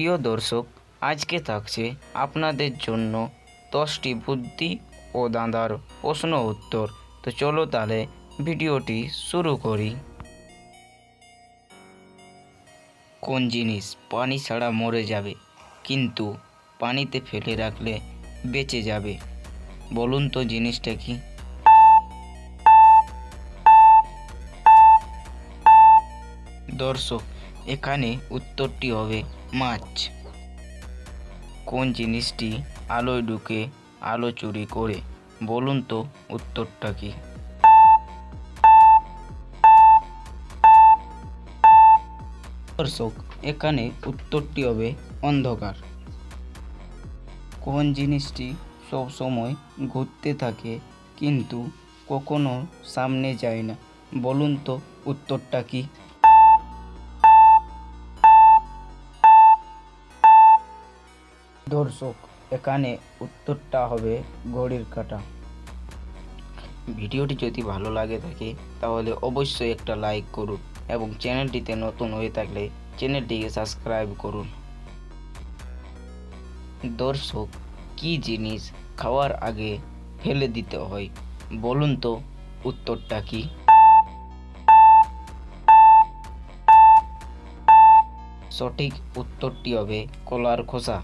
প্রিয় দর্শক, আজকে থাকছে আপনাদের জন্য দশটি বুদ্ধি ও দাঁদার প্রশ্ন উত্তর। তো চলো তাহলে ভিডিওটি শুরু করি। কোন জিনিস পানি ছাড়া মরে যাবে, কিন্তু পানিতে ফেলে রাখলে বেঁচে যাবে? বলুন তো জিনিসটা কি? দর্শক এখানে উত্তরটি হবে মাছ। কোন জিনিসটি আলোয় ঢুকে আলো চুরি করে? বলুন তো উত্তরটা কি? দর্শক, এখানে উত্তরটি হবে অন্ধকার। কোন জিনিসটি সব সময় ঘুরতে থাকে কিন্তু কখনো সামনে যায় না? বলুন তো উত্তরটা কি? দর্শক, এখানে উত্তরটা হবে ঘড়ির কাঁটা। ভিডিওটি যদি ভালো লাগে থাকে, তাহলে অবশ্যই একটা লাইক করুন এবং চ্যানেলটিতে নতুন হয়ে থাকলে চ্যানেলটিকে সাবস্ক্রাইব করুন। দর্শক, কি জিনিস খাওয়ার আগে ফেলে দিতে হয়? বলুন তো উত্তরটা কি? সঠিক উত্তরটি হবে কলার খোসা।